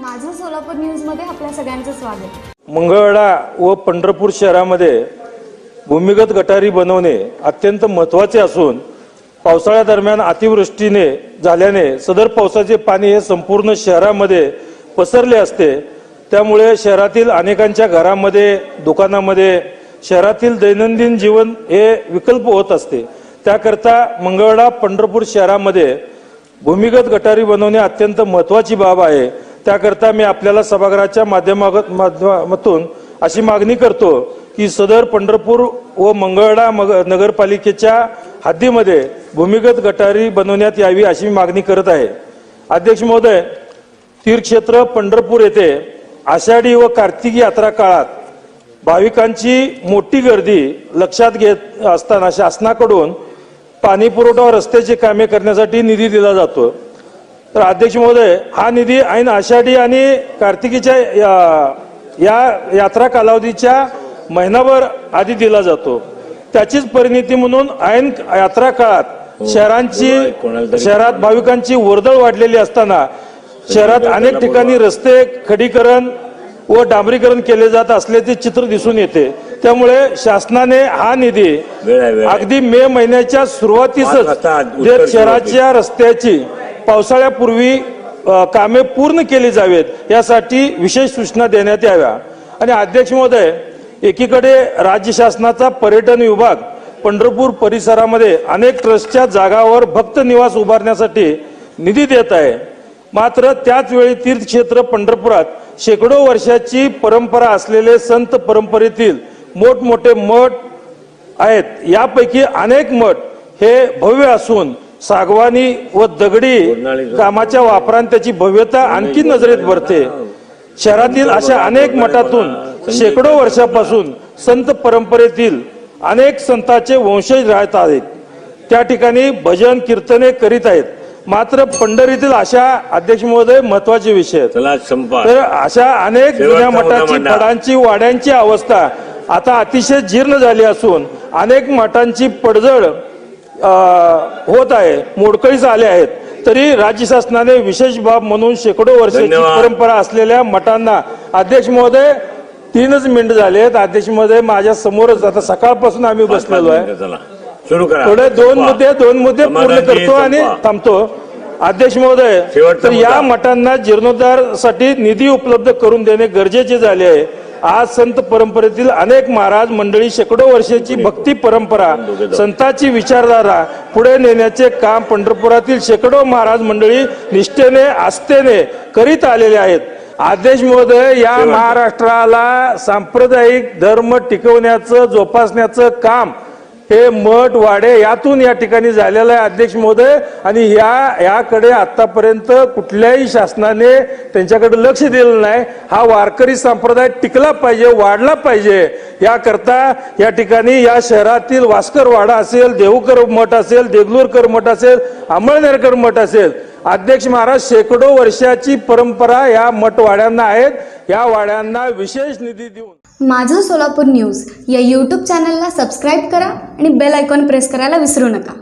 माझं सोलापूर न्यूजमध्ये आपल्या सगळ्यांचं स्वागत. मंगळवेढा व पंढरपूर शहरामध्ये भूमिगत गटारी बनवणे अत्यंत महत्त्वाचे असून पावसाळ्यादरम्यान अतिवृष्टीने झाल्याने सदर पावसाचे पाणी हे संपूर्ण शहरामध्ये पसरले असते. त्यामुळे शहरातील अनेकांच्या घरामध्ये दुकानामध्ये शहरातील दैनंदिन जीवन हे विकल्प होत असते. त्याकरता मंगळवेढा पंढरपूर शहरामध्ये भूमिगत गटारी बनवणे अत्यंत महत्वाची बाब आहे. त्याकरता मी आपल्याला सभागृहाच्या माध्यमागत माध्यमातून अशी मागणी करतो की सदर पंढरपूर व मंगळडा नगरपालिकेच्या हद्दीमध्ये भूमिगत गटारी बनवण्यात यावी अशी मी मागणी करत आहे. अध्यक्ष महोदय तीर्थक्षेत्र पंढरपूर येथे आषाढी व कार्तिक यात्रा काळात भाविकांची मोठी गर्दी लक्षात घेत असताना शासनाकडून पाणी पुरवठा व रस्त्याची कामे करण्यासाठी निधी दिला जातो. तर अध्यक्ष महोदय हा निधी ऐन आषाढी आणि कार्तिकीच्या या- या यात्रा कालावधीच्या महिनाभर आधी दिला जातो. त्याचीच परिणिती म्हणून ऐन यात्रा काळात शहरांची शहरात भाविकांची वर्दळ वाढलेली असताना शहरात अनेक ठिकाणी रस्ते खडीकरण व डांबरीकरण केले जात असल्याचे चित्र दिसून येते. त्यामुळे शासनाने हा निधी. अगदी मे महिन्याच्या सुरुवातीसच शहराच्या रस्त्याची पावसाळ्यापूर्वी कामे पूर्ण केली जावेत यासाठी विशेष सूचना देण्यात याव्या. आणि अध्यक्ष महोदय एकीकडे राज्य शासनाचा पर्यटन विभाग पंढरपूर परिसरामध्ये अनेक ट्रस्टच्या जागावर भक्त निवास उभारण्यासाठी निधी देत आहे. मात्र त्याच वेळी तीर्थक्षेत्र पंढरपुरात शेकडो वर्षाची परंपरा असलेले संत परंपरेतील मोठमोठे मठ आहेत. यापैकी अनेक मठ हे भव्य असून सागवानी व दगडी कामाच्या वापराने त्याची भव्यता आणखी नजरेत भरते. शहरातील अशा अनेक मठातून शेकडो वर्षापासून संत परंपरेतील अनेक संतांचे वंशज राहत आहेत. त्या ठिकाणी भजन कीर्तने करीत आहेत. मात्र पंढरीतील अशा अध्यक्ष महोदय महत्त्वाचे विषय तर अशा अनेक जुन्या मठाची. फडांची वाड्यांची अवस्था आता अतिशय जीर्ण झाली असून अनेक मठांची पडझड होत आहे. मोडकळीस आले आहेत. तरी राज्य शासनाने विशेष बाब म्हणून शेकडो वर्षाची. परंपरा असलेल्या मठांना अध्यक्ष महोदय तीनच मिनिट झाले आहेत. अध्यक्ष महोदय माझ्या समोरच. आता सकाळपासून आम्ही बसलेलो आहे. थोडे दोन. मुद्दे दोन मुद्दे पूर्ण करतो आणि. थांबतो. अध्यक्ष महोदय तर या. मठांना जीर्णोद्धारसाठी निधी उपलब्ध करून देणे गरजेचे झाले आहे. आज संत परंपरेतील अनेक महाराज मंडळी शेकडो वर्षाची भक्ती परंपरा संतांची विचारधारा पुढे नेण्याचे काम पंढरपुरातील शेकडो महाराज मंडळी निष्ठेने आस्थेने करीत आलेले आहेत. अध्यक्ष महोदय या महाराष्ट्राला सांप्रदायिक धर्म टिकवण्याचं जोपासण्याचं काम हे मठ वाडे यातून या ठिकाणी झालेलं आहे अध्यक्ष महोदय. आणि या याकडे आतापर्यंत कुठल्याही शासनाने त्यांच्याकडे लक्ष दिलं नाही. हा वारकरी संप्रदाय टिकला पाहिजे वाढला पाहिजे. याकरता या ठिकाणी या शहरातील वास्कर वाडा असेल देहूकर मठ असेल देगलूरकर मठ असेल अंमळनेरकर मठ असेल. अध्यक्ष महाराज शेकडो वर्षाची परंपरा या मठवाड्यांना आहेत. या वाड्यांना विशेष निधी देऊन. माझं सोलापूर न्यूज या यूट्यूब चॅनलला सबस्क्राईब करा आणि बेल आयकॉन प्रेस करायला विसरू नका.